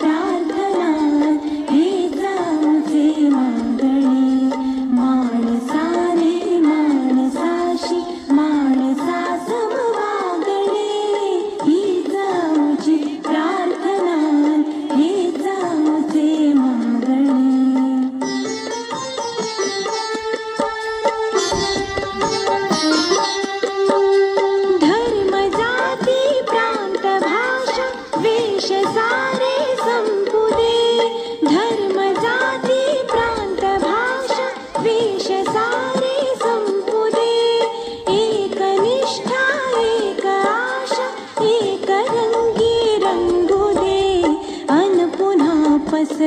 down.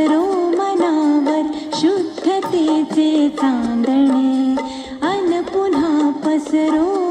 करो मनावर शुद्धतेचे चांदणे. अन पुन्हा पसरो